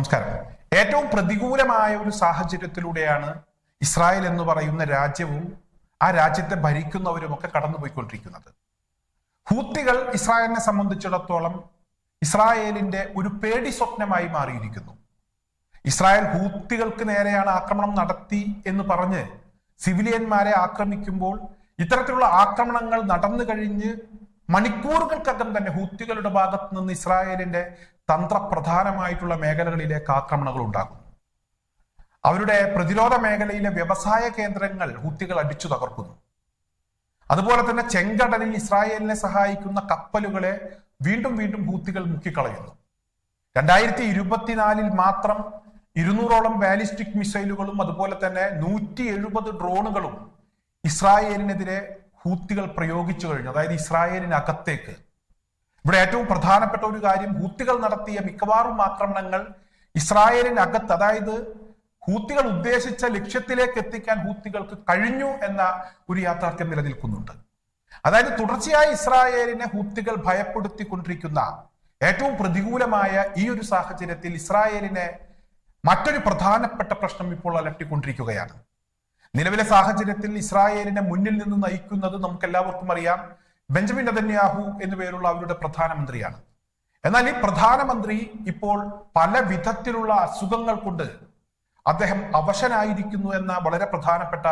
നമസ്കാരം. ഏറ്റവും പ്രതികൂലമായ ഒരു സാഹചര്യത്തിലൂടെയാണ് ഇസ്രായേൽ എന്ന് പറയുന്ന രാജ്യവും ആ രാജ്യത്തെ ഭരിക്കുന്നവരും ഒക്കെ കടന്നുപോയിക്കൊണ്ടിരിക്കുന്നത്. ഹൂത്തികൾ ഇസ്രായേലിനെ സംബന്ധിച്ചിടത്തോളം ഇസ്രായേലിന്റെ ഒരു പേടി സ്വപ്നമായി മാറിയിരിക്കുന്നു. ഇസ്രായേൽ ഹൂത്തികൾക്ക് നേരെയാണ് ആക്രമണം നടത്തി എന്ന് പറഞ്ഞ് സിവിലിയന്മാരെ ആക്രമിക്കുമ്പോൾ ഇത്തരത്തിലുള്ള ആക്രമണങ്ങൾ നടന്നു കഴിഞ്ഞ് മണിക്കൂറുകൾക്കകം തന്നെ ഹൂത്തികളുടെ ഭാഗത്ത് നിന്ന് ഇസ്രായേലിന്റെ തന്ത്രപ്രധാനമായിട്ടുള്ള മേഖലകളിലേക്ക് ആക്രമണങ്ങൾ ഉണ്ടാകും അവരുടെ പ്രതിരോധ മേഖലയിലെ വ്യവസായ കേന്ദ്രങ്ങൾ ഹൂത്തികൾ അടിച്ചു തകർക്കുന്നു. അതുപോലെ തന്നെ ചെങ്കടലിൽ ഇസ്രായേലിനെ സഹായിക്കുന്ന കപ്പലുകളെ വീണ്ടും വീണ്ടും ഹൂത്തികൾ മുക്കിക്കളയുന്നു. രണ്ടായിരത്തി ഇരുപത്തിനാലിൽ മാത്രം ഇരുന്നൂറോളം ബാലിസ്റ്റിക് മിസൈലുകളും അതുപോലെ തന്നെ നൂറ്റി എഴുപത് ഡ്രോണുകളും ഇസ്രായേലിനെതിരെ ഹൂത്തികൾ പ്രയോഗിച്ചു കഴിഞ്ഞു. അതായത് ഇസ്രായേലിനകത്തേക്ക് ഇവിടെ ഏറ്റവും പ്രധാനപ്പെട്ട ഒരു കാര്യം ഹൂത്തികൾ നടത്തിയ മിക്കവാറും ആക്രമണങ്ങൾ ഇസ്രായേലിനകത്ത് അതായത് ഹൂത്തികൾ ഉദ്ദേശിച്ച ലക്ഷ്യത്തിലേക്ക് എത്തിക്കാൻ ഹൂത്തികൾക്ക് കഴിഞ്ഞു എന്ന ഒരു യാഥാർത്ഥ്യം നിലനിൽക്കുന്നുണ്ട്. അതായത് തുടർച്ചയായി ഇസ്രായേലിനെ ഹൂത്തികൾ ഭയപ്പെടുത്തിക്കൊണ്ടിരിക്കുന്ന ഏറ്റവും പ്രതികൂലമായ ഈ ഒരു സാഹചര്യത്തിൽ ഇസ്രായേലിനെ മറ്റൊരു പ്രധാനപ്പെട്ട പ്രശ്നം ഇപ്പോൾ അലട്ടിക്കൊണ്ടിരിക്കുകയാണ്. നിലവിലെ സാഹചര്യത്തിൽ ഇസ്രായേലിനെ മുന്നിൽ നിന്ന് നയിക്കുന്നത് നമുക്ക് എല്ലാവർക്കും അറിയാം. ബെഞ്ചമിൻ നെതന്യാഹു എന്നു പേരുള്ള അവരുടെ പ്രധാനമന്ത്രിയാണ്. എന്നാൽ ഈ പ്രധാനമന്ത്രി ഇപ്പോൾ പല വിധത്തിലുള്ള അസുഖങ്ങൾ കൊണ്ട് അദ്ദേഹം അവശനായിരിക്കുന്നു എന്ന വളരെ പ്രധാനപ്പെട്ട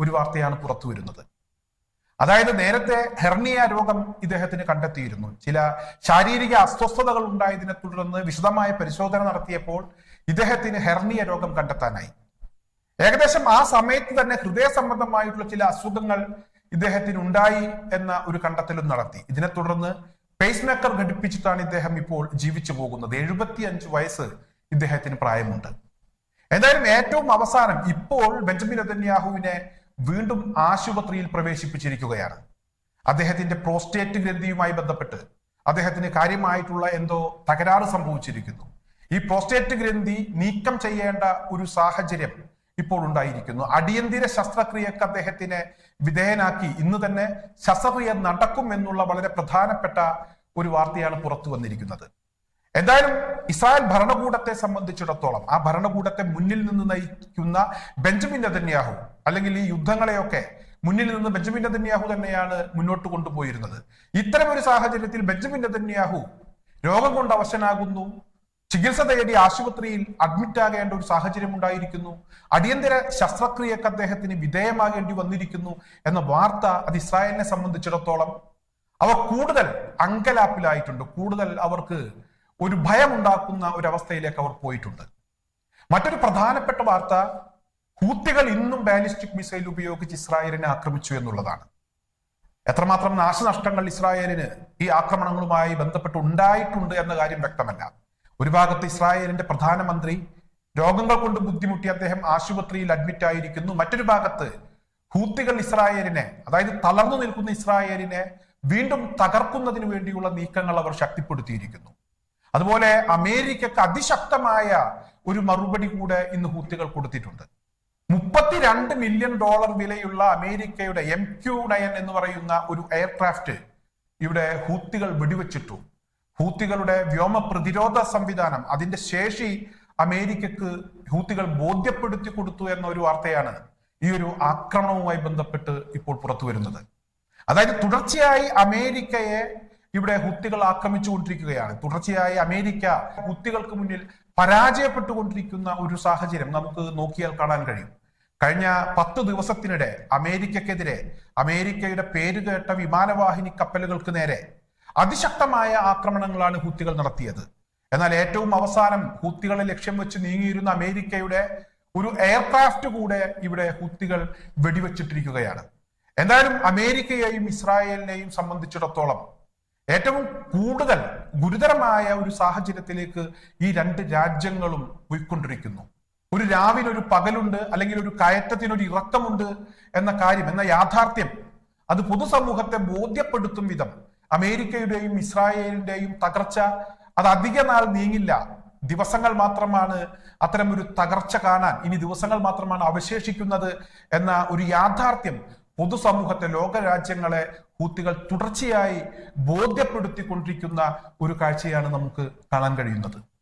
ഒരു വാർത്തയാണ് പുറത്തു വരുന്നത്. അതായത് നേരത്തെ ഹെർണിയ രോഗം ഇദ്ദേഹത്തിന് കണ്ടെത്തിയിരുന്നു. ചില ശാരീരിക അസ്വസ്ഥതകൾ ഉണ്ടായതിനെ തുടർന്ന് വിശദമായ പരിശോധന നടത്തിയപ്പോൾ ഇദ്ദേഹത്തിന് ഹെർണിയ രോഗം കണ്ടെത്താനായി. ഏകദേശം ആ സമയത്ത് തന്നെ ഹൃദയ സംബന്ധമായിട്ടുള്ള ചില അസുഖങ്ങൾ ഇദ്ദേഹത്തിന് ഉണ്ടായി എന്ന ഒരു കണ്ടെത്തലും നടത്തി. ഇതിനെ തുടർന്ന് പേസ് മേക്കർ ഘടിപ്പിച്ചിട്ടാണ് ഇദ്ദേഹം ഇപ്പോൾ ജീവിച്ചു പോകുന്നത്. എഴുപത്തി അഞ്ച് വയസ്സ് ഇദ്ദേഹത്തിന് പ്രായമുണ്ട്. എന്തായാലും ഏറ്റവും അവസാനം ഇപ്പോൾ ബെഞ്ചമിൻ അതന്യാഹുവിനെ വീണ്ടും ആശുപത്രിയിൽ പ്രവേശിപ്പിച്ചിരിക്കുകയാണ്. അദ്ദേഹത്തിന്റെ പ്രോസ്റ്റേറ്റ് ഗ്രന്ഥിയുമായി ബന്ധപ്പെട്ട് അദ്ദേഹത്തിന് കാര്യമായിട്ടുള്ള എന്തോ തകരാറ് സംഭവിച്ചിരിക്കുന്നു. ഈ പ്രോസ്റ്റേറ്റ് ഗ്രന്ഥി നീക്കം ചെയ്യേണ്ട ഒരു സാഹചര്യം ഇപ്പോൾ ഉണ്ടായിരിക്കുന്നു അടിയന്തിര ശസ്ത്രക്രിയക്ക് അദ്ദേഹത്തിനെ വിധേയനാക്കി. ഇന്ന് തന്നെ ശസ്ത്രക്രിയ നടക്കും എന്നുള്ള വളരെ പ്രധാനപ്പെട്ട ഒരു വാർത്തയാണ് പുറത്തു വന്നിരിക്കുന്നത്. എന്തായാലും ഇസ്രായേൽ ഭരണകൂടത്തെ സംബന്ധിച്ചിടത്തോളം ആ ഭരണകൂടത്തെ മുന്നിൽ നിന്ന് നയിക്കുന്ന ബെഞ്ചമിൻ നെതന്യാഹു അല്ലെങ്കിൽ ഈ യുദ്ധങ്ങളെയൊക്കെ മുന്നിൽ നിന്ന് ബെഞ്ചമിൻ നെതന്യാഹു തന്നെയാണ് മുന്നോട്ട് കൊണ്ടുപോയിരുന്നത്. ഇത്തരം ഒരു സാഹചര്യത്തിൽ ബെഞ്ചമിൻ നെതന്യാഹു രോഗം കൊണ്ട് അവശനാകുന്നു. ചികിത്സ തേടി ആശുപത്രിയിൽ അഡ്മിറ്റ് ആകേണ്ട ഒരു സാഹചര്യം ഉണ്ടായിരിക്കുന്നു. അടിയന്തര ശസ്ത്രക്രിയക്ക് അദ്ദേഹത്തിന് വിധേയമാകേണ്ടി വന്നിരിക്കുന്നു എന്ന വാർത്ത അത് ഇസ്രായേലിനെ സംബന്ധിച്ചിടത്തോളം അവർ കൂടുതൽ അങ്കലാപ്പിലായിട്ടുണ്ട്. കൂടുതൽ അവർക്ക് ഒരു ഭയമുണ്ടാക്കുന്ന ഒരു അവസ്ഥയിലേക്ക് അവർ പോയിട്ടുണ്ട്. മറ്റൊരു പ്രധാനപ്പെട്ട വാർത്ത ഹൂത്തികൾ ഇന്നും ബാലിസ്റ്റിക് മിസൈൽ ഉപയോഗിച്ച് ഇസ്രായേലിനെ ആക്രമിച്ചു എന്നുള്ളതാണ്. എത്രമാത്രം നാശനഷ്ടങ്ങൾ ഇസ്രായേലിന് ഈ ആക്രമണങ്ങളുമായി ബന്ധപ്പെട്ട് ഉണ്ടായിട്ടുണ്ട് എന്ന കാര്യം വ്യക്തമല്ല. ഒരു ഭാഗത്ത് ഇസ്രായേലിന്റെ പ്രധാനമന്ത്രി രോഗങ്ങൾ കൊണ്ട് ബുദ്ധിമുട്ടി അദ്ദേഹം ആശുപത്രിയിൽ അഡ്മിറ്റ് ആയിരിക്കുന്നു. മറ്റൊരു ഭാഗത്ത് ഹൂത്തികൾ ഇസ്രായേലിനെ അതായത് തളർന്നു നിൽക്കുന്ന ഇസ്രായേലിനെ വീണ്ടും തകർക്കുന്നതിന് വേണ്ടിയുള്ള നീക്കങ്ങൾ അവർ ശക്തിപ്പെടുത്തിയിരിക്കുന്നു. അതുപോലെ അമേരിക്കക്ക് അതിശക്തമായ ഒരു മറുപടി കൂടെ ഇന്ന് ഹൂത്തികൾ കൊടുത്തിട്ടുണ്ട്. മുപ്പത്തിരണ്ട് മില്യൺ ഡോളർ വിലയുള്ള അമേരിക്കയുടെ എം ക്യു നയൻ എന്ന് പറയുന്ന ഒരു എയർക്രാഫ്റ്റ് ഇവിടെ ഹൂത്തികൾ വെടിവെച്ചിട്ടു. ഹൂത്തികളുടെ വ്യോമ പ്രതിരോധ സംവിധാനം അതിന്റെ ശേഷി അമേരിക്കക്ക് ഹൂത്തികൾ ബോധ്യപ്പെടുത്തി കൊടുത്തു എന്ന ഒരു വാർത്തയാണ് ഈ ഒരു ആക്രമണവുമായി ബന്ധപ്പെട്ട് ഇപ്പോൾ പുറത്തു വരുന്നത്. അതായത് തുടർച്ചയായി അമേരിക്കയെ ഇവിടെ ഹുത്തികൾ ആക്രമിച്ചുകൊണ്ടിരിക്കുകയാണ്. തുടർച്ചയായി അമേരിക്ക ഹുത്തികൾക്ക് മുന്നിൽ പരാജയപ്പെട്ടുകൊണ്ടിരിക്കുന്ന ഒരു സാഹചര്യം നമുക്ക് നോക്കിയാൽ കാണാൻ കഴിയും. കഴിഞ്ഞ പത്ത് ദിവസത്തിനിടെ അമേരിക്കക്കെതിരെ അമേരിക്കയുടെ പേരുകേട്ട വിമാനവാഹിനി കപ്പലുകൾക്ക് നേരെ അതിശക്തമായ ആക്രമണങ്ങളാണ് ഹൂത്തികൾ നടത്തിയത്. എന്നാൽ ഏറ്റവും അവസാനം ഹൂത്തികളെ ലക്ഷ്യം വെച്ച് നീങ്ങിയിരുന്ന അമേരിക്കയുടെ ഒരു എയർക്രാഫ്റ്റ് കൂടെ ഇവിടെ ഹൂത്തികൾ വെടിവെച്ചിട്ടിരിക്കുകയാണ്. എന്തായാലും അമേരിക്കയെയും ഇസ്രായേലിനെയും സംബന്ധിച്ചിടത്തോളം ഏറ്റവും കൂടുതൽ ഗുരുതരമായ ഒരു സാഹചര്യത്തിലേക്ക് ഈ രണ്ട് രാജ്യങ്ങളും പോയിക്കൊണ്ടിരിക്കുന്നു. ഒരു രാവിലെ ഒരു പകലുണ്ട് അല്ലെങ്കിൽ ഒരു കയറ്റത്തിനൊരു ഇറക്കമുണ്ട് എന്ന കാര്യം എന്ന യാഥാർത്ഥ്യം അത് പൊതുസമൂഹത്തെ ബോധ്യപ്പെടുത്തും വിധം അമേരിക്കയുടെയും ഇസ്രായേലിന്റെയും തകർച്ച അത് അധിക നാൾ നീങ്ങില്ല. ദിവസങ്ങൾ മാത്രമാണ് അത്തരം ഒരു തകർച്ച കാണാൻ ഇനി ദിവസങ്ങൾ മാത്രമാണ് അവശേഷിക്കുന്നത് എന്ന ഒരു യാഥാർത്ഥ്യം പൊതുസമൂഹത്തെ ലോകരാജ്യങ്ങളെ ഹൂത്തികൾ തുടർച്ചയായി ബോധ്യപ്പെടുത്തിക്കൊണ്ടിരിക്കുന്ന ഒരു കാഴ്ചയാണ് നമുക്ക് കാണാൻ കഴിയുന്നത്.